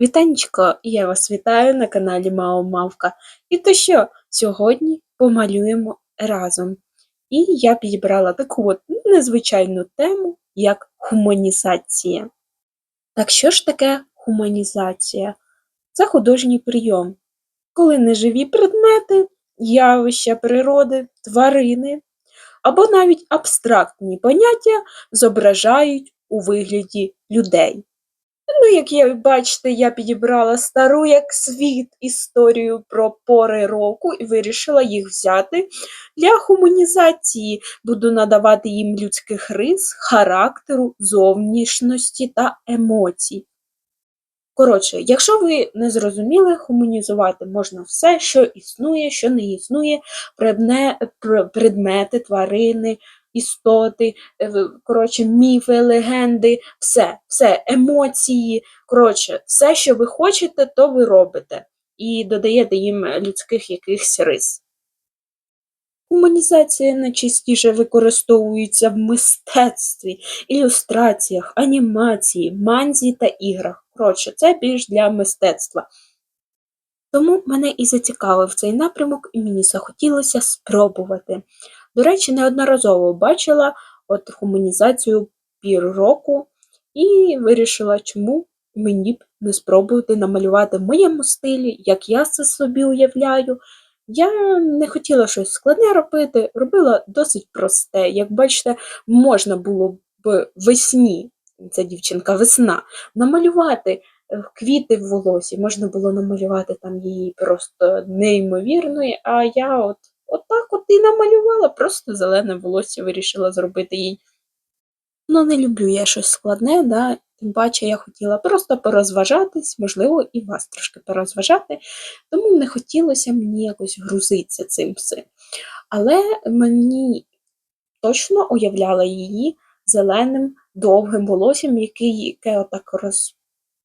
Вітанечко, я вас вітаю на каналі Мао Мавка. І то що, сьогодні помалюємо разом. І я підібрала таку от незвичайну тему, як гуманізація. Так що ж таке гуманізація? Це художній прийом, коли неживі предмети, явища природи, тварини або навіть абстрактні поняття зображають у вигляді людей. Ну, як я бачите, я підібрала стару як світ історію про пори року і вирішила їх взяти для гуманізації. Буду надавати їм людських рис, характеру, зовнішності та емоцій. Коротше, якщо ви не зрозуміли, гуманізувати можна все, що існує, що не існує, предмети, тварини, істоти, е, коротше, міфи, легенди, все, все, емоції. Коротше, все, що ви хочете, то ви робите. І додаєте їм людських якихось рис. Гуманізація найчастіше використовується в мистецтві, ілюстраціях, анімації, манзі та іграх. Коротше, це більш для мистецтва. Тому мене і зацікавив цей напрямок, і мені захотілося спробувати. До речі, неодноразово бачила от гуманізацію року і вирішила, чому мені б не спробувати намалювати в моєму стилі, як я це собі уявляю. Я не хотіла щось складне робити, робила досить просте. Як бачите, можна було б весні, ця дівчинка весна, намалювати е, квіти в волосі, можна було намалювати там її просто неймовірної, а я от Отак от і намалювала, просто зелене волосся вирішила зробити їй. Ну, не люблю я щось складне, да? тим паче я хотіла просто порозважатись, можливо, і вас трошки порозважати, тому не хотілося мені якось грузитися цим всім. Але мені точно уявляла її зеленим довгим волоссям, яке отак роз...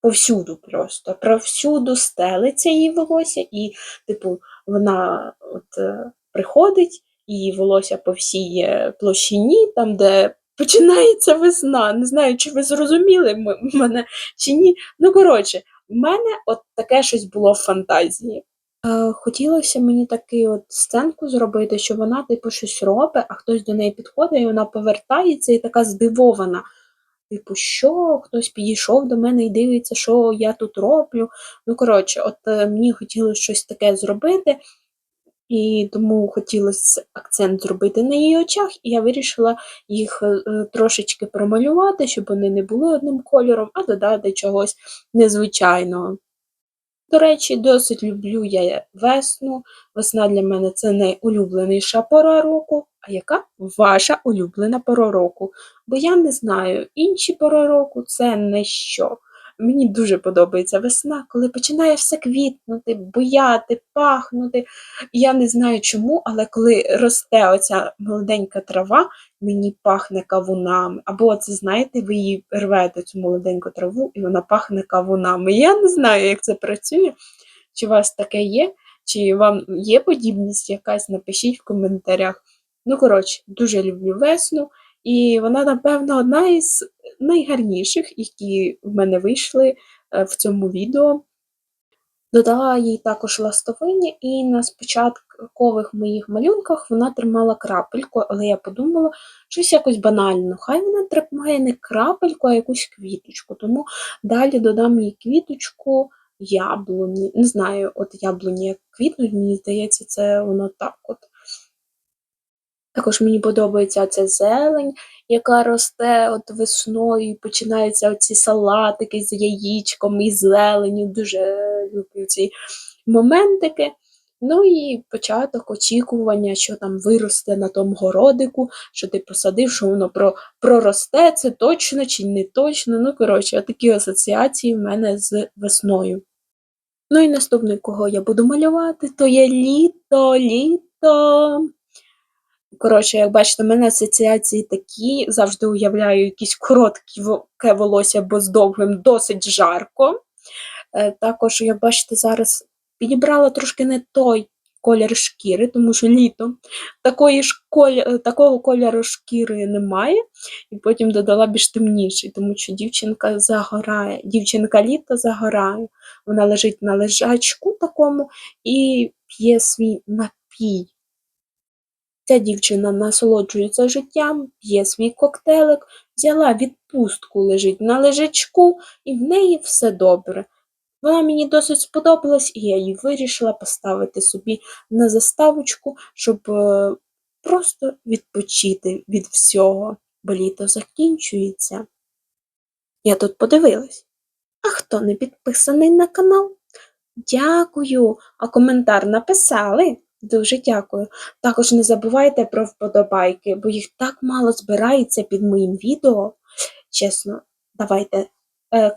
повсюду просто, повсюду стелиться її волосся, і, типу, вона от е, приходить, її волосся по всій е, площині, там, де починається весна. Не знаю, чи ви зрозуміли мене чи ні. Ну, коротше, в мене от таке щось було в фантазії. Е, хотілося мені таку от сценку зробити, що вона, типу, щось робить, а хтось до неї підходить, і вона повертається і така здивована. Типу, що хтось підійшов до мене і дивиться, що я тут роблю. Ну, коротше, от е, мені хотілося щось таке зробити. І тому хотілося акцент зробити на її очах, і я вирішила їх е, трошечки промалювати, щоб вони не були одним кольором, а додати чогось незвичайного. До речі, досить люблю я весну. Весна для мене це найулюбленіша пора року. А яка ваша улюблена пора року? Бо я не знаю, інші пора року це не що. Мені дуже подобається весна, коли починає все квітнути, буяти, пахнути. Я не знаю чому, але коли росте оця молоденька трава, мені пахне кавунами. Або це, знаєте, ви її рвете цю молоденьку траву, і вона пахне кавунами. Я не знаю, як це працює, чи у вас таке є, чи вам є подібність якась, напишіть в коментарях. Ну, коротше, дуже люблю весну. І вона, напевно, одна із найгарніших, які в мене вийшли е, в цьому відео. Додала їй також ластовині, і на спочаткових моїх малюнках вона тримала крапельку, але я подумала, щось якось банально. Хай вона тримає не крапельку, а якусь квіточку. Тому далі додам їй квіточку, яблуні. Не знаю, от яблуні як квітнуть, мені здається, це воно так от. Також мені подобається ця зелень, яка росте от весною, і починаються оці салатики з яєчком і зеленю. Дуже люблю ці моментики. Ну і початок очікування, що там виросте на тому городику, що ти посадив, що воно про, проросте, це точно чи не точно. Ну, коротше, такі асоціації в мене з весною. Ну і наступний, кого я буду малювати, то є літо, літо. Коротше, як бачите, в мене асоціації такі, завжди уявляю якісь коротке волосся, бо з довгим досить жарко. Е, також, як бачите, зараз підібрала трошки не той колір шкіри, тому що літо такої ж коль... такого кольору шкіри немає, і потім додала більш темніший, тому що дівчинка загорає, дівчинка літо загорає. Вона лежить на лежачку такому і п'є свій напій. Ця дівчина насолоджується життям, п'є свій коктейлик, взяла відпустку, лежить на лежачку, і в неї все добре. Вона мені досить сподобалась, і я її вирішила поставити собі на заставочку, щоб е, просто відпочити від всього, бо літо закінчується. Я тут подивилась. А хто не підписаний на канал? Дякую, а коментар написали? Дуже дякую. Також не забувайте про вподобайки, бо їх так мало збирається під моїм відео. Чесно, давайте е,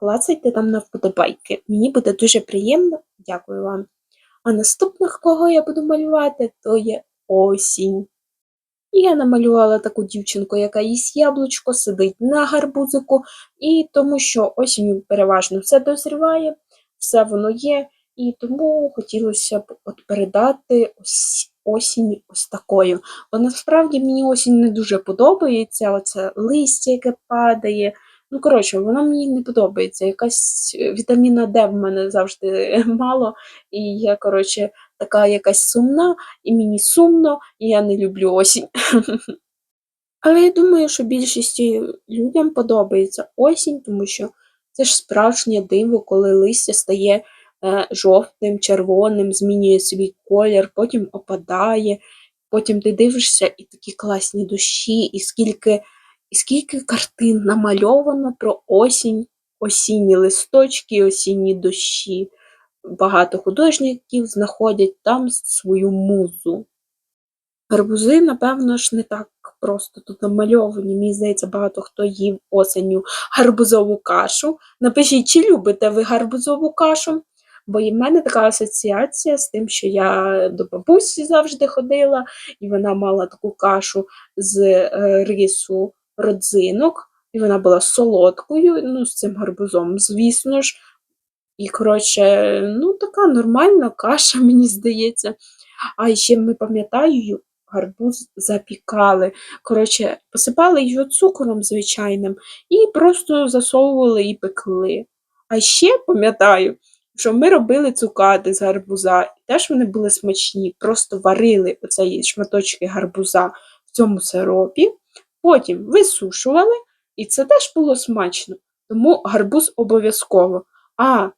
клацайте там на вподобайки. Мені буде дуже приємно. Дякую вам. А наступних, кого я буду малювати, то є осінь. Я намалювала таку дівчинку, яка їсть яблучко, сидить на гарбузику, і тому що осінню переважно все дозріває, все воно є, і тому хотілося б от передати ось осінь ось такою. Бо насправді мені осінь не дуже подобається, оце листя, яке падає. Ну, коротше, воно мені не подобається. Якась вітаміна Д в мене завжди мало, і я, коротше, така якась сумна, і мені сумно, і я не люблю осінь. Але я думаю, що більшості людям подобається осінь, тому що це ж справжнє диво, коли листя стає жовтим, червоним, змінює свій колір, потім опадає, потім ти дивишся і такі класні дощі, і скільки, і скільки картин намальовано про осінь, осінні листочки, осінні дощі. Багато художників знаходять там свою музу. Гарбузи, напевно ж, не так просто тут намальовані. Мені здається, багато хто їв осенню гарбузову кашу. Напишіть, чи любите ви гарбузову кашу? Бо і в мене така асоціація з тим, що я до бабусі завжди ходила, і вона мала таку кашу з е, рису родзинок, і вона була солодкою, ну, з цим гарбузом, звісно ж. І, коротше, ну, така нормальна каша, мені здається. А ще ми пам'ятаю, гарбуз запікали. Коротше, посипали його цукором звичайним і просто засовували і пекли. А ще пам'ятаю, що ми робили цукати з гарбуза, і теж вони були смачні, просто варили оцей шматочки гарбуза в цьому сиропі, потім висушували, і це теж було смачно. Тому гарбуз обов'язково. А,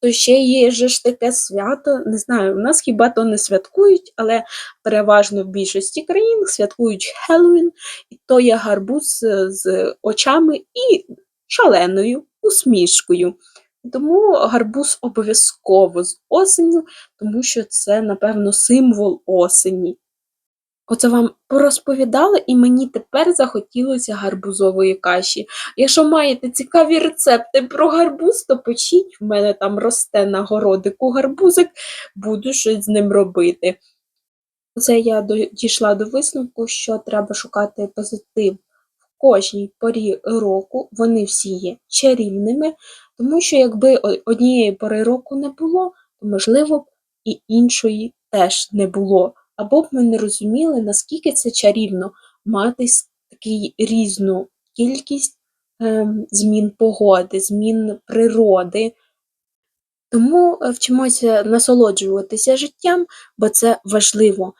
то ще є же ж таке свято, не знаю, у нас хіба то не святкують, але переважно в більшості країн святкують Хеллоуін, і то є гарбуз з очами і шаленою усмішкою. Тому гарбуз обов'язково з осенню, тому що це, напевно, символ осені. Оце вам порозповідала, і мені тепер захотілося гарбузової каші. Якщо маєте цікаві рецепти про гарбуз, то пишіть, в мене там росте на городику гарбузик, буду щось з ним робити. Оце я дійшла до висновку, що треба шукати позитив в кожній порі року. Вони всі є чарівними, тому що якби однієї пори року не було, то можливо б і іншої теж не було. Або б ми не розуміли, наскільки це чарівно мати такий різну кількість ем, змін погоди, змін природи. Тому е, вчимося насолоджуватися життям, бо це важливо.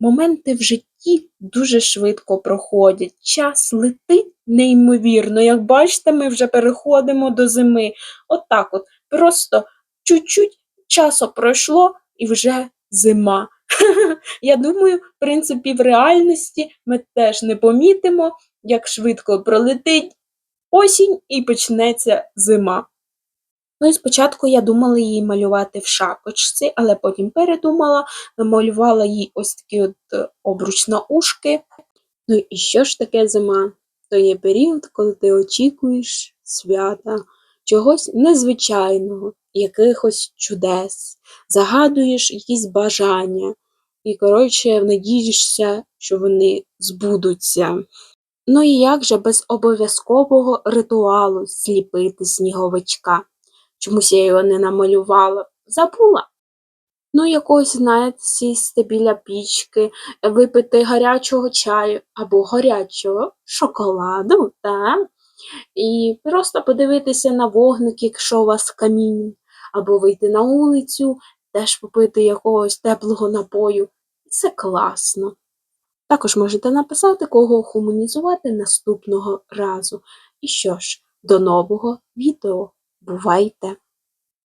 Моменти в житті дуже швидко проходять. Час летить неймовірно. Як бачите, ми вже переходимо до зими. От от. Просто чуть-чуть часу пройшло і вже зима. Я думаю, в принципі, в реальності ми теж не помітимо, як швидко пролетить осінь і почнеться зима. Ну і спочатку я думала її малювати в шапочці, але потім передумала, намалювала їй ось такі от е, обруч на ушки. Ну і що ж таке зима? То є період, коли ти очікуєш свята, чогось незвичайного, якихось чудес, загадуєш якісь бажання і, коротше, надієшся, що вони збудуться. Ну і як же без обов'язкового ритуалу зліпити сніговичка? Чомусь я його не намалювала. Забула. Ну, якось, знаєте, сісти біля пічки, випити гарячого чаю або гарячого шоколаду, та? і просто подивитися на вогник, якщо у вас камін, або вийти на вулицю, теж попити якогось теплого напою. Це класно. Також можете написати, кого гуманізувати наступного разу. І що ж, до нового відео. Бувайте!